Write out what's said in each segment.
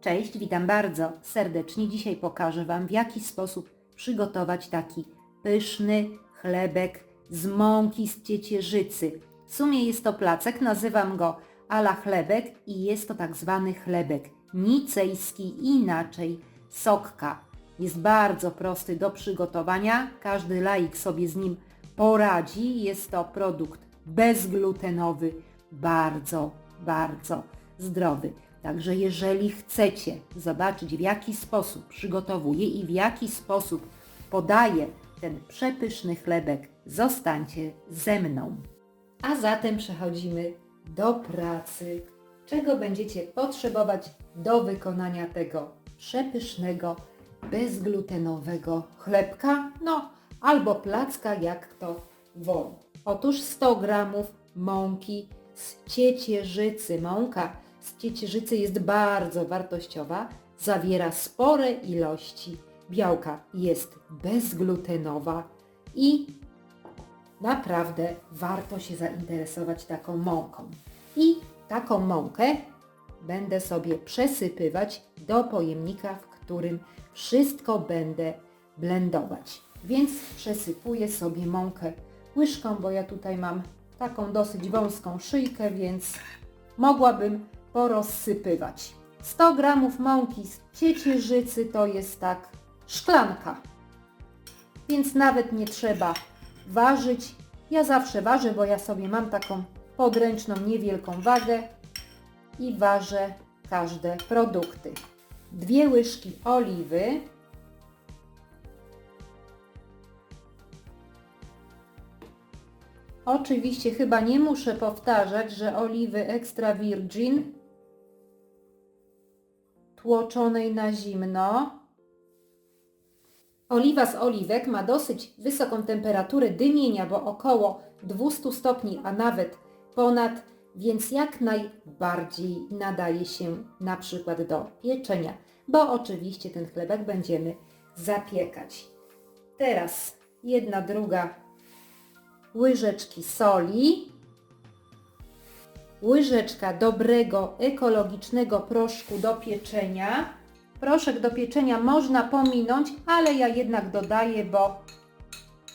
Cześć, witam bardzo serdecznie. Dzisiaj pokażę Wam, w jaki sposób przygotować taki pyszny chlebek z mąki z ciecierzycy. W sumie jest to placek, nazywam go ala chlebek i jest to tak zwany chlebek nicejski, inaczej sokka. Jest bardzo prosty do przygotowania, każdy laik sobie z nim poradzi. Jest to produkt bezglutenowy, bardzo, bardzo zdrowy. Także jeżeli chcecie zobaczyć w jaki sposób przygotowuję i w jaki sposób podaję ten przepyszny chlebek, zostańcie ze mną. A zatem przechodzimy do pracy. Czego będziecie potrzebować do wykonania tego przepysznego, bezglutenowego chlebka? No, albo placka, jak kto woli. Otóż 100 gramów mąki z ciecierzycy. Mąka z ciecierzycy jest bardzo wartościowa, zawiera spore ilości białka, jest bezglutenowa i naprawdę warto się zainteresować taką mąką. I taką mąkę będę sobie przesypywać do pojemnika, w którym wszystko będę blendować. Więc przesypuję sobie mąkę łyżką, bo ja tutaj mam taką dosyć wąską szyjkę, więc mogłabym porozsypywać. 100 gramów mąki z ciecierzycy to jest tak szklanka, więc nawet nie trzeba ważyć. Ja zawsze ważę, bo ja sobie mam taką podręczną, niewielką wagę i ważę każde produkty. Dwie łyżki oliwy, Oczywiście chyba nie muszę powtarzać, że oliwy extra virgin tłoczonej na zimno. Oliwa z oliwek ma dosyć wysoką temperaturę dymienia, bo około 200 stopni, a nawet ponad, więc jak najbardziej nadaje się na przykład do pieczenia, bo oczywiście ten chlebek będziemy zapiekać. Teraz jedna druga łyżeczki soli, łyżeczka dobrego ekologicznego proszku do pieczenia. Proszek do pieczenia można pominąć, ale ja jednak dodaję, bo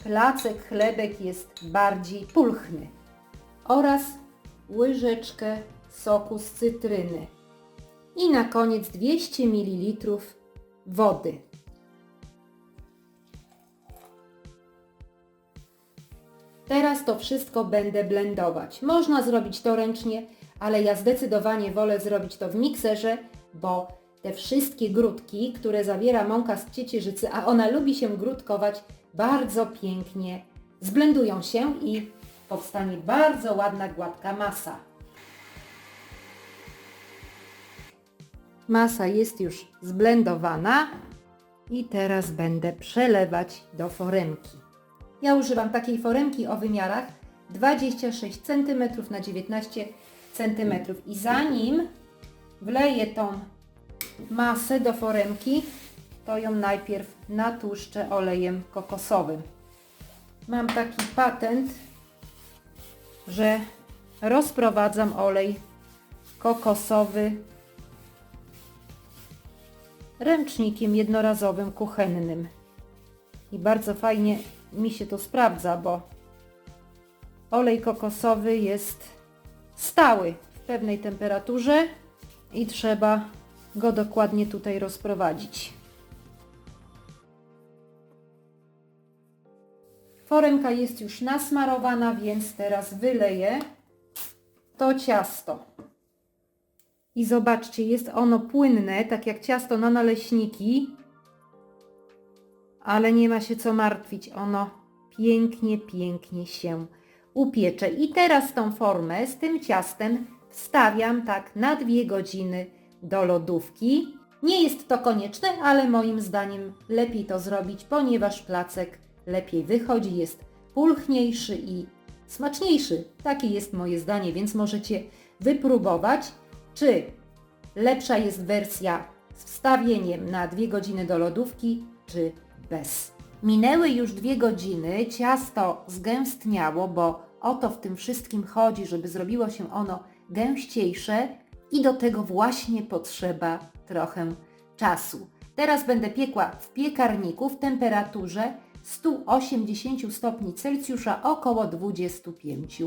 placek chlebek jest bardziej pulchny. Oraz łyżeczkę soku z cytryny. I na koniec 200 ml wody. Teraz to wszystko będę blendować. Można zrobić to ręcznie, ale ja zdecydowanie wolę zrobić to w mikserze, bo te wszystkie grudki, które zawiera mąka z ciecierzycy, a ona lubi się grudkować, bardzo pięknie zblendują się i powstanie bardzo ładna, gładka masa. Masa jest już zblendowana i teraz będę przelewać do foremki. Ja używam takiej foremki o wymiarach 26 cm na 19 cm i zanim wleję tą masę do foremki, to ją najpierw natłuszczę olejem kokosowym. Mam taki patent, że rozprowadzam olej kokosowy ręcznikiem jednorazowym kuchennym. I bardzo fajnie mi się to sprawdza, bo olej kokosowy jest stały w pewnej temperaturze i trzeba go dokładnie tutaj rozprowadzić. Foremka jest już nasmarowana, więc teraz wyleję to ciasto. I zobaczcie, jest ono płynne, tak jak ciasto na naleśniki, ale nie ma się co martwić, ono pięknie, pięknie się upiecze. I teraz tą formę z tym ciastem wstawiam tak na dwie godziny do lodówki. Nie jest to konieczne, ale moim zdaniem lepiej to zrobić, ponieważ placek lepiej wychodzi, jest pulchniejszy i smaczniejszy. Takie jest moje zdanie, więc możecie wypróbować, czy lepsza jest wersja z wstawieniem na dwie godziny do lodówki, czy bez. Minęły już dwie godziny, ciasto zgęstniało, bo o to w tym wszystkim chodzi, żeby zrobiło się ono gęściejsze i do tego właśnie potrzeba trochę czasu. Teraz będę piekła w piekarniku w temperaturze 180 stopni Celsjusza około 25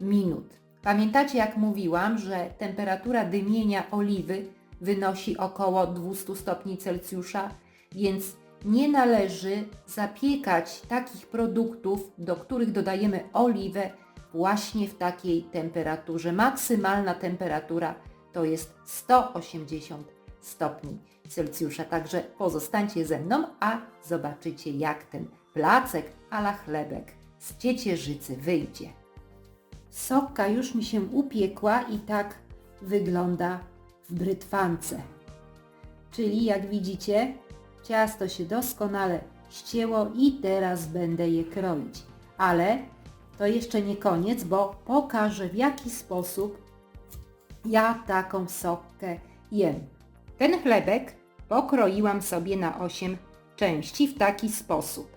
minut. Pamiętacie jak mówiłam, że temperatura dymienia oliwy wynosi około 200 stopni Celsjusza, więc nie należy zapiekać takich produktów, do których dodajemy oliwę właśnie w takiej temperaturze. Maksymalna temperatura to jest 180 stopni Celsjusza. Także pozostańcie ze mną, a zobaczycie jak ten placek ala chlebek z ciecierzycy wyjdzie. Sokka już mi się upiekła i tak wygląda w brytwance. Czyli jak widzicie, ciasto się doskonale ścięło i teraz będę je kroić. Ale to jeszcze nie koniec, bo pokażę w jaki sposób ja taką sokkę jem. Ten chlebek pokroiłam sobie na 8 części w taki sposób.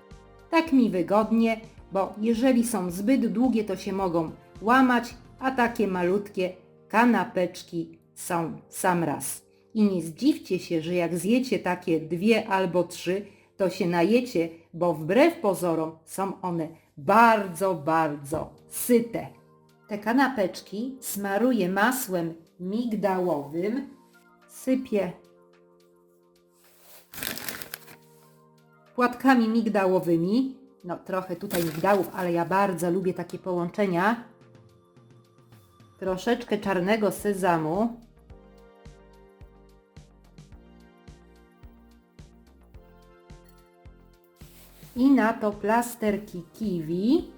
Tak mi wygodnie, bo jeżeli są zbyt długie, to się mogą łamać, a takie malutkie kanapeczki są sam raz. I nie zdziwcie się, że jak zjecie takie dwie albo trzy, to się najecie, bo wbrew pozorom są one bardzo, bardzo syte. Te kanapeczki smaruję masłem migdałowym, sypię płatkami migdałowymi. No trochę tutaj migdałów, ale ja bardzo lubię takie połączenia. Troszeczkę czarnego sezamu. I na to plasterki kiwi.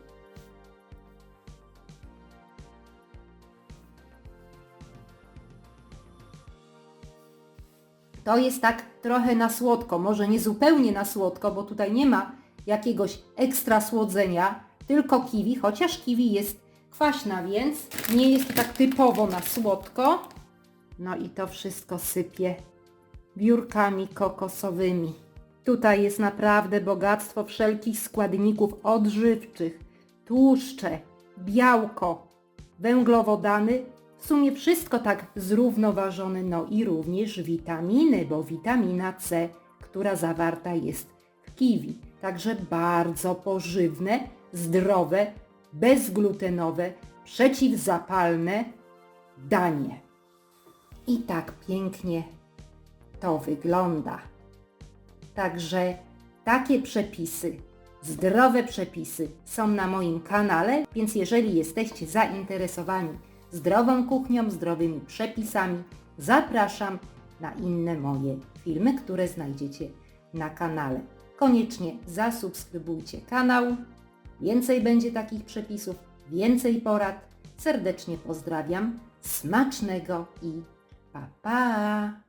To jest tak trochę na słodko, może nie zupełnie na słodko, bo tutaj nie ma jakiegoś ekstra słodzenia, tylko kiwi, chociaż kiwi jest kwaśna, więc nie jest to tak typowo na słodko. No i to wszystko sypie biurkami kokosowymi. Tutaj jest naprawdę bogactwo wszelkich składników odżywczych, tłuszcze, białko, węglowodany, w sumie wszystko tak zrównoważone, no i również witaminy, bo witamina C, która zawarta jest w kiwi. Także bardzo pożywne, zdrowe, bezglutenowe, przeciwzapalne danie. I tak pięknie to wygląda. Także takie przepisy, zdrowe przepisy są na moim kanale, więc jeżeli jesteście zainteresowani zdrową kuchnią, zdrowymi przepisami, zapraszam na inne moje filmy, które znajdziecie na kanale. Koniecznie zasubskrybujcie kanał. Więcej będzie takich przepisów, więcej porad. Serdecznie pozdrawiam, smacznego i pa pa!